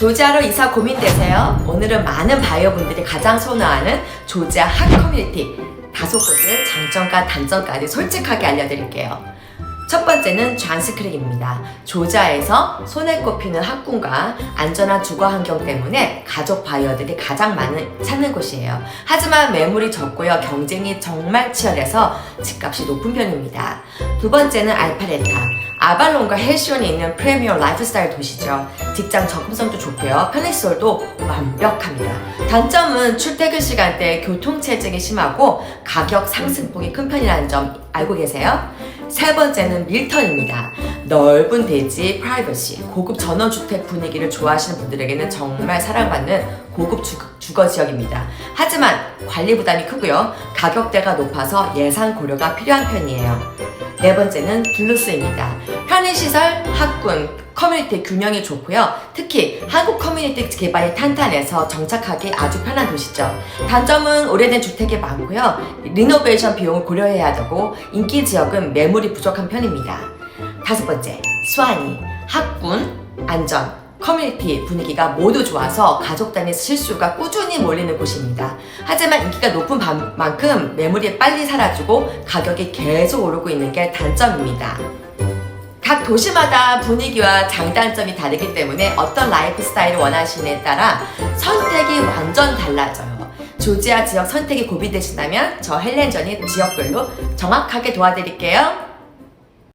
조지아로 이사 고민되세요? 오늘은 많은 바이어분들이 가장 선호하는 조지아 핫 커뮤니티 다섯 곳을 장점과 단점까지 솔직하게 알려드릴게요. 첫 번째는 좌스크릭입니다. 조지아에서 손에 꼽히는 학군과 안전한 주거 환경 때문에 가족 바이어들이 가장 많은 찾는 곳이에요. 하지만 매물이 적고요. 경쟁이 정말 치열해서 집값이 높은 편입니다. 두 번째는 알파레타. 아발론과 헬시온이 있는 프리미엄 라이프스타일 도시죠. 직장 접근성도 좋고요. 편의시설도 완벽합니다. 단점은 출퇴근 시간대에 교통체증이 심하고 가격 상승폭이 큰 편이라는 점 알고 계세요? 세 번째는 밀턴입니다. 넓은 대지, 프라이버시, 고급 전원주택 분위기를 좋아하시는 분들에게는 정말 사랑받는 고급 주, 주거 지역입니다. 하지만 관리 부담이 크고요. 가격대가 높아서 예산 고려가 필요한 편이에요. 네 번째는 블루스입니다. 편의시설, 학군, 커뮤니티 균형이 좋고요. 특히 한국 커뮤니티 개발이 탄탄해서 정착하기 아주 편한 도시죠. 단점은 오래된 주택이 많고요. 리노베이션 비용을 고려해야 되고 인기 지역은 매물이 부족한 편입니다. 다섯 번째, 수완이 학군, 안전, 커뮤니티 분위기가 모두 좋아서 가족 단위 실수가 꾸준히 몰리는 곳입니다. 하지만 인기가 높은 반- 만큼 매물이 빨리 사라지고 가격이 계속 오르고 있는 게 단점입니다. 각 도시마다 분위기와 장단점이 다르기 때문에 어떤 라이프 스타일을 원하시느냐에 따라 선택이 완전 달라져요. 조지아 지역 선택이 고민되신다면 저 헬렌전이 지역별로 정확하게 도와드릴게요.